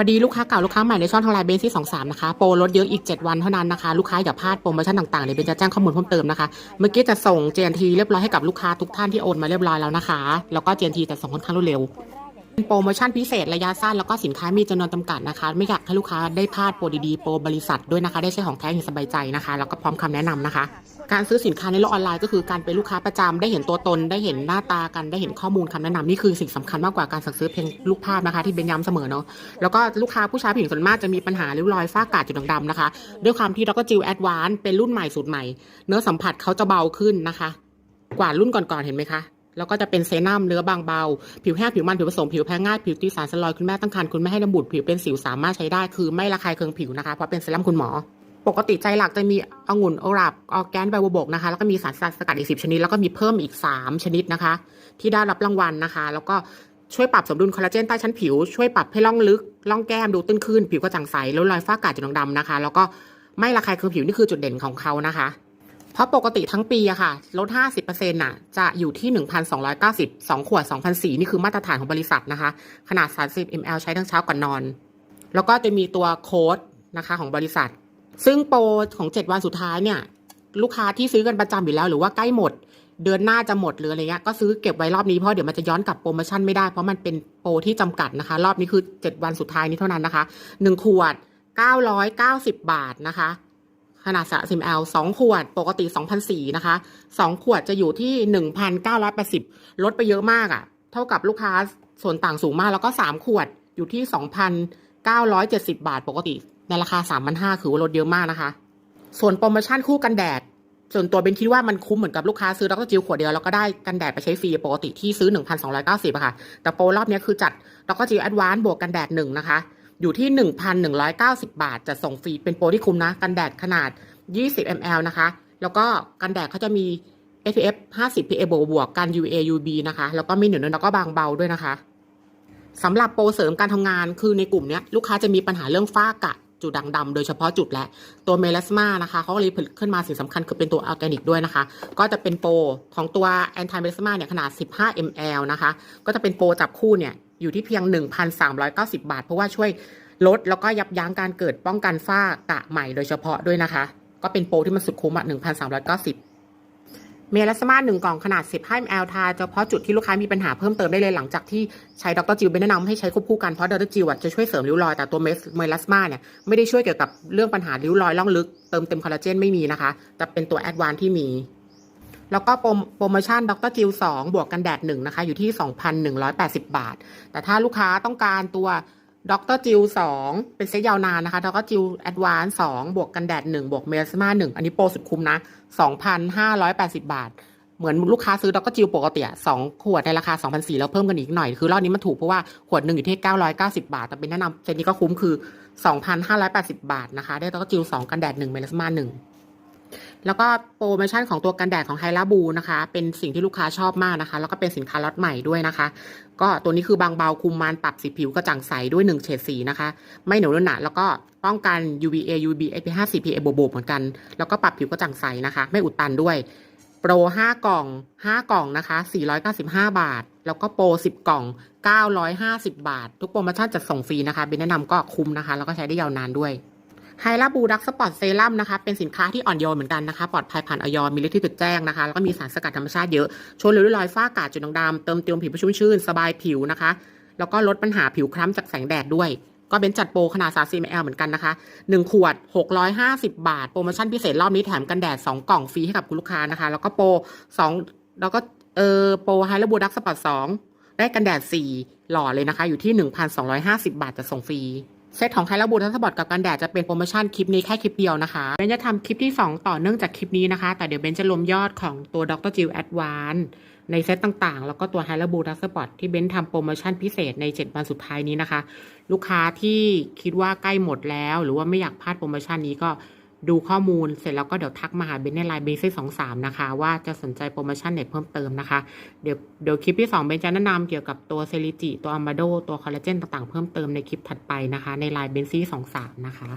สวัสดีลูกค้าเก่าลูกค้าใหม่ในช่องทางไลน์เบนซี่สองสามนะคะโปรลดเยอะอีก 7 วันเท่านั้นนะคะ ลูกค้าอย่าพลาดโปรโมชั่นต่างๆเดี๋ยวเบนจะแจ้งข้อมูลเพิ่มเติมนะคะ เมื่อกี้จะส่ง JNT เรียบร้อยให้กับลูกค้าทุกท่านที่โอนมาเรียบร้อยแล้วนะคะ แล้วก็ JNT จะส่งค่อนข้างรวดเร็ว โปรโมชั่นพิเศษระยะสั้นแล้วก็สินค้ามีจำนวนจำกัดนะคะ ไม่อยากให้ลูกค้าได้พลาดโปรดีๆ โปรบริษัทด้วยนะคะ ได้ใช้ของแท้อย่างสบายใจนะคะ แล้วก็พร้อมคำแนะนำนะคะ การซื้อสินค้าในโลกออนไลน์ก็คือการเป็นลูกค้าประจำได้เห็นตัวตน ได้เห็นหน้าตากันได้เห็นข้อมูลคำแนะนำนี่คือสิ่งสำคัญมากกว่าการสั่งซื้อเพียงรูปภาพนะคะ ที่เป็นย้ำเสมอเนาะแล้วก็ลูกค้าผู้ใช้ผู้หญิงส่วนมากจะมีปัญหาริ้วรอยฝ้ากาจุดด่างดำนะคะ ด้วยความที่ดรจิวแอดวานเป็นรุ่นใหม่สูตรใหม่ เนื้อสัมผัสเขาจะเบาขึ้นนะคะ กว่ารุ่นก่อนๆเห็นไหมคะ แล้วก็จะเป็นเซรั่มเนื้อบางเบา ผิวแห้งผิวมันผิวผสมผิวแพ้ง่ายผิวตีสารสลอยคุณแม่ตั้งครรภ์คุณแม่ให้น้ำบุตรผิวเป็นสิวสามารถใช้ได้คือไม่ระคายเคืองผิวนะคะเพราะเป็นเซรั่มคุณหมอ ปกติใจหลักจะมีองุ่นโอรับออแกนไบโบบกนะคะแล้วก็มีสารสกัดอีกสิบชนิดแล้วก็มีเพิ่มอีก 3 ชนิดนะคะ ที่ได้รับรางวัลนะคะ แล้วก็ช่วยปรับสมดุลคอลลาเจนใต้ชั้นผิวช่วยปรับให้ร่องลึกร่องแก้มดูตื้นขึ้นผิวกระจ่างใสลดรอยฝ้ากาจุดด่างดำนะคะ แล้วก็ไม่ระคายเคืองผิวนี่คือจุดเด่นของเขานะคะ เพราะปกติทั้งปีอะค่ะ ลด 50%น่ะ จะอยู่ที่ 1,290 2 ขวด 2,004 นี่คือมาตรฐานของบริษัทนะคะ ขนาด 30 ml ใช้ทั้งเช้าก่อนนอน แล้วก็จะมีตัวโค้ดนะคะของบริษัท ซึ่งโปรของ 7 วันสุดท้ายเนี่ย ลูกค้าที่ซื้อกันประจำอยู่แล้ว หรือว่าใกล้หมด เดือนหน้าจะหมดหรืออะไรเงี้ย ก็ซื้อเก็บไว้รอบนี้เพราะเดี๋ยวมันจะย้อนกลับโปรโมชั่นไม่ได้ เพราะมันเป็นโปรที่จำกัดนะคะ รอบนี้คือ 7 วันสุดท้ายนี้เท่านั้นนะคะ 1 ขวด 990 บาทนะคะ ขนาด 30 ml 2 ขวด ปกติ 2,004นะคะ 2 ขวดจะอยู่ที่ 1,980 ลดไปเยอะมากอะ่ะ เท่ากับลูกค้าส่วนต่างสูงมาก แล้วก็ 3 ขวดอยู่ที่ 2,970 บาท ปกติ ในราคา 3,500คือว่าลดเยอะมากนะคะ ส่วนโปรโมชั่นคู่กันแดด ส่วนตัวเบนคิดว่ามันคุ้มเหมือนกับลูกค้าซื้อดรจิวขวดเดียว แล้วก็ได้กันแดดไปใช้ฟรี ปกติที่ซื้อ 1,290อะค่ะ แต่โปรรอบนี้คือจัดดรจิวแอดวานซ์บวกกันแดดหนึ่งนะคะ อยู่ที่ 1,190 บาท จะส่งฟรีเป็นโปรที่คุ้มนะ กันแดดขนาด 20 ml นะคะ แล้วก็กันแดดเขาจะมี SPF 50 PA บวกบวกกัน U A U B นะคะ แล้วก็มีเหนียวเนอะแล้วก็บางเบาด้วยนะคะสำหรับโปรเสริมการทำงานคือในกลุ่มนี้ลูกค้าจะมีปัญหาเรื่องฝ้ากะ จุดด่างดำโดยเฉพาะจุดและ ตัวเมลาสมานะคะเขาก็เลยผลิตขึ้นมาสิ่งสำคัญคือเป็นตัวออร์แกนิกด้วยนะคะ ก็จะเป็นโปรของตัวแอนตี้เมลาสมาเนี่ยขนาด 15 ml นะคะ ก็จะเป็นโปรจับคู่เนี่ยอยู่ที่เพียง 1,390 บาท เพราะว่าช่วยลดแล้วก็ยับยั้งการเกิดป้องกันฝ้ากระใหม่โดยเฉพาะด้วยนะคะ ก็เป็นโปรที่มันสุดคุ้มอะ1,390 เมลาสมาหนึ่งกล่องขนาด15 ml ทาเฉพาะจุดที่ลูกค้ามีปัญหาเพิ่มเติมได้เลยหลังจากที่ใช้ดรจิวเป็นแนะนำให้ใช้ควบคู่กันเพราะดรจิวอะจะช่วยเสริมริ้วรอยแต่ตัวเมลาสมาเนี่ยไม่ได้ช่วยเกี่ยวกับเรื่องปัญหาริ้วรอยล่องลึกเติมเต็มคอลลาเจนไม่มีนะคะแต่เป็นตัวแอดวานที่มี แล้วก็โปรโปรโมชั่นดรจิว2บวกกันแดด1นะคะอยู่ที่ 2,180 บาท แต่ถ้าลูกค้าต้องการตัว ด็อกเตอร์จิว2เป็นเซตยาวนานนะคะด็อกเตอร์จิวแอดวานซ์2บวกกันแดด1บวกเมลสมา1อันนี้โปรสุดคุ้มนะ2,580บาท เหมือนลูกค้าซื้อด็อกเตอร์จิวปกติอะสองขวดในราคา2,400แล้วเพิ่มกันอีกหน่อย คือรอบนี้มันถูกเพราะว่าขวดหนึ่งอยู่ที่990บาท แต่เป็นแนะนำเซตนี้ก็คุ้มคือ2,580บาทนะคะ ได้ด็อกเตอร์จิว2กันแดด1เมลสมา1 แล้วก็โปรโมชั่นของตัวกันแดดของไฮลาบูนะคะ เป็นสิ่งที่ลูกค้าชอบมากนะคะ แล้วก็เป็นสินค้าล็อตใหม่ด้วยนะคะ ก็ตัวนี้คือบางเบาคุมมันปรับสีผิวกระจ่างใสด้วย1เฉดสีนะคะ ไม่เหนียวหนะแล้วก็ป้องกัน UVA UVB SPF 50 PA บวกๆเหมือนกัน แล้วก็ปรับผิวกระจ่างใสนะคะ ไม่อุดตันด้วยโปร 5 กล่อง 5 กล่องนะคะ 495 บาท แล้วก็โปร 10 กล่อง 950 บาท ทุกโปรโมชั่นจัดส่งฟรีนะคะเบนแนะนำก็คุ้มนะคะ แล้วก็ใช้ได้ยาวนานด้วย ไฮลาบูดักสปอร์ตเซรั่มนะคะ เป็นสินค้าที่อ่อนโยนเหมือนกันนะคะ ปลอดภัยผ่านออยมีฤทธิ์ที่จดแจ้งนะคะ แล้วก็มีสารสกัดธรรมชาติเยอะ ช่วยลดรอยฝ้ากาจุดด่างดำเติมเต็มผิวชุ่มชื่น สบายผิวนะคะ แล้วก็ลดปัญหาผิวคล้ำจากแสงแดดด้วย ก็เป็นจัดโปรขนาด 30 ml เหมือนกันนะคะ 1 ขวด 650 บาท โปรโมชั่นพิเศษรอบนี้แถมกันแดด 2 กล่องฟรีให้กับคุณลูกค้านะคะ แล้วก็โปร 2 แล้วก็เออโปรไฮลาบูดักสปอร์ต2ได้กันแดด 4 หล่อเลยนะคะ อยู่ที่ 1,250 บาทจะส่งฟรี เซตของไฮลาบูทัสบอร์ตกับกันแดดจะเป็นโปรโมชั่นคลิปนี้แค่คลิปเดียวนะคะเบนจะทำคลิปที่ 2 ต่อเนื่องจากคลิปนี้นะคะ แต่เดี๋ยวเบนจะรวมยอดของตัวดรจิลแอดวานในเซตต่างๆ แล้วก็ตัวไฮลาบูทัสปอร์ตที่เบนทำโปรโมชั่นพิเศษใน 7 วันสุดท้ายนี้นะคะ ลูกค้าที่คิดว่าใกล้หมดแล้ว หรือว่าไม่อยากพลาดโปรโมชั่นนี้ก็ ดูข้อมูลเสร็จแล้วก็เดี๋ยวทักมาหาเบนในไลน์เบนซี่สองสามนะคะ ว่าจะสนใจโปรโมชั่นไหนเพิ่มเติมนะคะ เดี๋ยวเดี๋ยวคลิปที่สองเบนจะแนะนำเกี่ยวกับตัวเซริจิตัวอัมบาโดตัวคอลลาเจนต่างๆเพิ่มเติมในคลิปถัดไปนะคะ ในไลน์เบนซี่สองสามนะคะ